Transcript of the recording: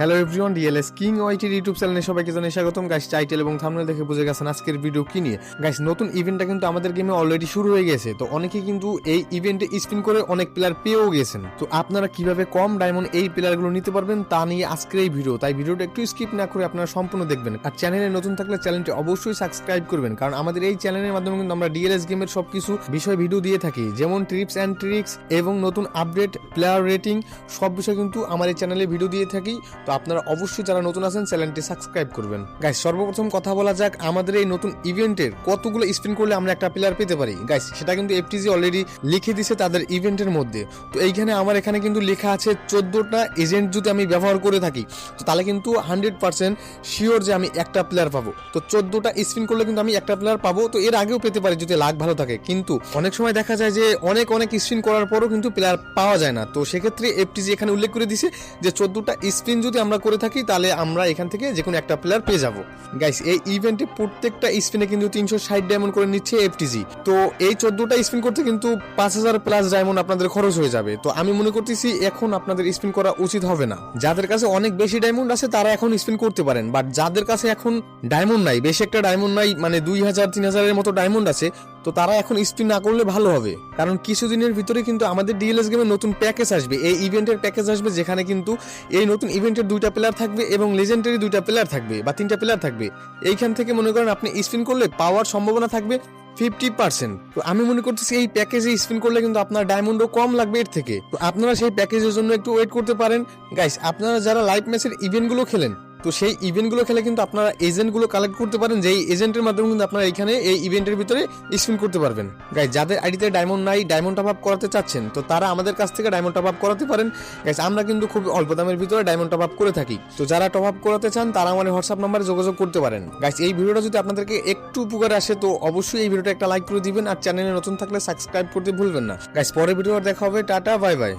Hello everyone DLS king ওয়াইটির YouTube চ্যানেলে সবাইকে জানাই স্বাগতম। গাইস টাইটেল এবং থামনেল দেখে বুঝে গেছেন আজকের ভিডিও কি নিয়ে। গাইস নতুন ইভেন্টটা কিন্তু আমাদের গেমে অলরেডি শুরু হয়ে গেছে। তো অনেকে কিন্তু এই ইভেন্টে স্পিন করে অনেক প্লেয়ার পেয়েও গেছেন। তো আপনারা কীভাবে কম ডায়মন্ড এই প্লেয়ারগুলো নিতে পারবেন তা নিয়ে আজকের এই ভিডিও তাই ভিডিওটা একটু স্কিপ না করে আপনারা সম্পূর্ণ দেখবেন। আর চ্যানেলে নতুন থাকলে চ্যানেলটি অবশ্যই সাবস্ক্রাইব করবেন। কারণ আমাদের এই চ্যানেলের মাধ্যমে কিন্তু আমরা ডিএলএস গেমের সবকিছু বিষয় ভিডিও দিয়ে থাকি। যেমন ট্রিপস অ্যান্ড ট্রিক্স এবং নতুন আপডেট প্লেয়ার রেটিং সব বিষয় কিন্তু আমার এই চ্যানেলে ভিডিও দিয়ে থাকি। তো আপনারা অবশ্যই যারা নতুন আছেন, চ্যানেলটি সাবস্ক্রাইব করবেন। গাইস সর্বপ্রথম কথা বলা যাক, আমাদের এই নতুন ইভেন্টের কতগুলো স্পিন করলে আমরা একটা প্লেয়ার পেতে পারি? গাইস সেটা কিন্তু এফটিজি অলরেডি লিখে দিছে তাদের ইভেন্টের মধ্যে। তো এইখানে আমার এখানে কিন্তু লেখা আছে, চোদ্দোটা এজেন্ট যদি আমি ব্যবহার করে থাকি, তো তাহলে কিন্তু হান্ড্রেড পার্সেন্ট শিওর যে আমি একটা প্লেয়ার পাবো। তো চোদ্দোটা স্পিন করলে কিন্তু আমি একটা প্লেয়ার পাবো, তো এর আগেও পেতে পারি যদি লাখ ভালো থাকে। কিন্তু অনেক সময় দেখা যায় যে অনেক অনেক স্পিন করার পরও কিন্তু প্লেয়ার পাওয়া যায় না। তো সেক্ষেত্রে এফটিজি এখানে উল্লেখ করে দিছে যে চোদ্দোটা স্পিন যদি আমরা করে থাকি, তাহলে আমরা এখান থেকে যে কোনো একটা প্লেয়ার পেয়ে যাব। গাইস এই ইভেন্টে প্রত্যেকটা স্পিনে কিন্তু তিনশো ষাট ডায়মন্ড করে নিচ্ছে এফটিজি তো এই চোদ্দোটা স্পিন করতে কিন্তু পাঁচ হাজার প্লাস ডায়মন্ড আপনাদের খরচ হয়ে যাবে। তো আমি মনে করতেছি, এখন আপনাদের স্পিন করা উচিত হবে না। যাদের কাছে অনেক বেশি ডায়মন্ড আছে, তারা এখন স্পিন করতে পারেন। বাট যাদের কাছে এখন ডায়মন্ড নাই, বেশি একটা ডায়মন্ড নাই মানে দুই হাজার, তিন হাজারের মতো ডায়মন্ড আছে তো তারা এখন স্পিন না করলে ভালো হবে। কারণ কিছুদিনের ভিতরে কিন্তু আমাদের ডিএলএস গেমে নতুন প্যাকেজ আসবে। এই ইভেন্টের প্যাকেজ আসবে যেখানে কিন্তু এই নতুন ইভেন্টের দুইটা প্লেয়ার থাকবে এবং লেজেন্ডারি দুইটা প্লেয়ার থাকবে বা তিনটা প্লেয়ার থাকবে। এইখান থেকে মনে করেন আপনি স্পিন করলে পাওয়ার সম্ভাবনা থাকবে ফিফটি পার্সেন্ট তো আমি মনে করতেছি এই প্যাকেজে স্পিন করলে কিন্তু আপনার ডায়মন্ডও কম লাগবে এর থেকে। তো আপনারা সেই প্যাকেজের জন্য একটু ওয়েট করতে পারেন। গাইস আপনারা যারা লাইভ ম্যাচের ইভেন্টগুলো খেলেন তো সেই ইভেন্টগুলো খেলে কিন্তু আপনারা এজেন্টগুলো কালেক্ট করতে পারেন, যেই এজেন্টের মাধ্যমে কিন্তু আপনারা এখানে এই ইভেন্টের ভিতরে স্পিন করতে পারবেন। গাইস যাদের আইডিতে ডায়মন্ড নাই ডায়মন্ড টপ আপ করাতে চাচ্ছেন, তো তারা আমাদের কাছ থেকে ডায়মন্ড টপ আপ করাতে পারেন। গাইস আমরা কিন্তু খুব অল্প দামের ভিতরে ডায়মন্ড টপ আপ করে থাকি। তো যারা টপ আপ করাতে চান, তারা আমার হোয়াটসঅ্যাপ নাম্বারে যোগাযোগ করতে পারেন। গাইস এই ভিডিওটা যদি আপনাদেরকে একটু উপকারে আসে, তো অবশ্যই এই ভিডিওটা একটা লাইক করে দিবেন। আর চ্যানেলে নতুন থাকলে সাবস্ক্রাইব করতে ভুলবেন না। গাইস পরের ভিডিও দেখা হবে। Tata bye bye